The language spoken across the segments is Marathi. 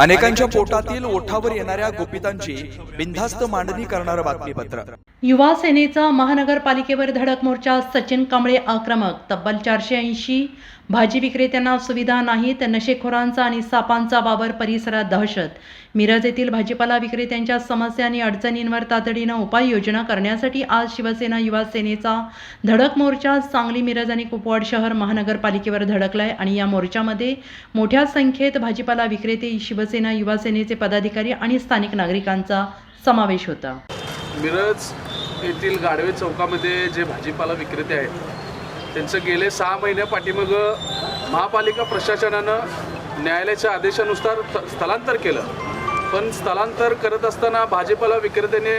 अनेकांच्या पोटातील ओठावर येणाऱ्या गोपितांची बिनधास्त मांडणी करणारं बातमीपत्र. युवा सेनेचा महानगरपालिकेवर धडक मोर्चा सचिन कांबळे आक्रमक तब्बल चारशे ऐंशी भाजी विक्रेत्यांना सुविधा नाहीत नशेखोरांचा आणि सापांचा वावर परिसरात दहशत. मिरज येथील भाजीपाला विक्रेत्यांच्या समस्या आणि अडचणींवर तातडीनं उपाययोजना करण्यासाठी आज शिवसेना युवा सेनेचा धडक मोर्चा सांगली मिरज आणि कुपवाड शहर महानगरपालिकेवर धडकलाय आणि या मोर्चामध्ये मोठ्या संख्येत भाजीपाला विक्रेते शिवसेना युवा सेनेचे पदाधिकारी आणि स्थानिक नागरिकांचा समावेश होता. मिरज येथील गाडवे चौकामध्ये जे भाजीपाला विक्रेते आहेत त्यांचं गेले सहा महिन्या पाठीमाग महापालिका प्रशासनानं न्यायालयाच्या आदेशानुसार स्थलांतर केलं. पण स्थलांतर करत असताना भाजीपाला विक्रेत्याने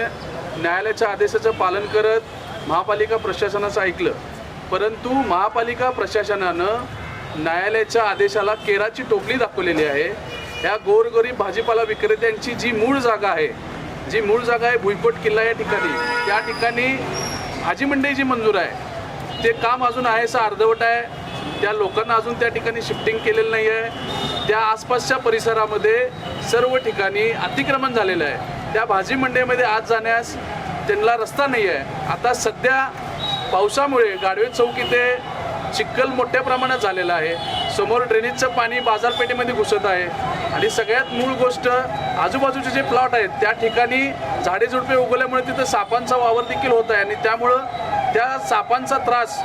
न्यायालयाच्या आदेशाचं पालन करत महापालिका प्रशासनाचं ऐकलं. परंतु महापालिका प्रशासनानं न्यायालयाच्या आदेशाला केराची टोपली दाखवलेली आहे. ह्या गोरगरीब भाजीपाला विक्रेत्यांची जी मूळ जागा आहे जी मूळ जागा आहे भुईकोट किल्ला या ठिकाणी त्या ठिकाणी भाजी मंडई जी मंजूर आहे. ते काम अजून आहे असं अर्धवट आहे. त्या लोकांना अजून त्या ठिकाणी शिफ्टिंग केलेलं नाही आहे त्या आसपासच्या परिसरामध्ये सर्व ठिकाणी अतिक्रमण झालेलं आहे. त्या भाजी मंडईमध्ये आज जाण्यास त्यांना रस्ता नाही आहे आता सध्या पावसामुळे गाडवे चौक इथे चिखल मोठ्या प्रमाणात झालेला आहे. समोर ड्रेनेजचं पाणी बाजारपेठेमध्ये घुसत आहे. आणि सगळ्यात मूळ गोष्ट आजूबाजूचे जे प्लॉट आहेत त्या ठिकाणी झाडे झुडपे उगवल्यामुळे तिथं सापांचा वावर देखील होत आहे. आणि त्यामुळं त्या सापांचा त्रास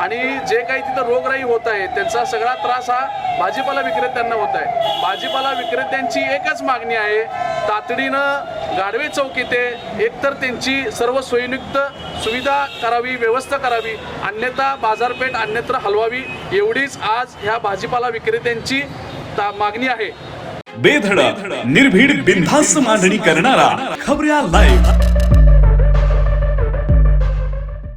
आणि जे काही तिथं रोगराई होत आहे त्यांचा सगळा त्रास हा भाजीपाला विक्रेत्यांना होत आहे. भाजीपाला विक्रेत्यांची एकच मागणी आहे तातडीनं गाडवे चौक येथे एकतर त्यांची सर्व सोयीनुक्त सुविधा करावी व्यवस्था करावी अन्यथा बाजारपेठ अन्यत्र हलवावी एवढीच आज ह्या भाजीपाला विक्रेत्यांची मागणी आहे. बेधडक निर्भीड बिनधास्त मांडणी करणारा खबऱ्या लाईव्ह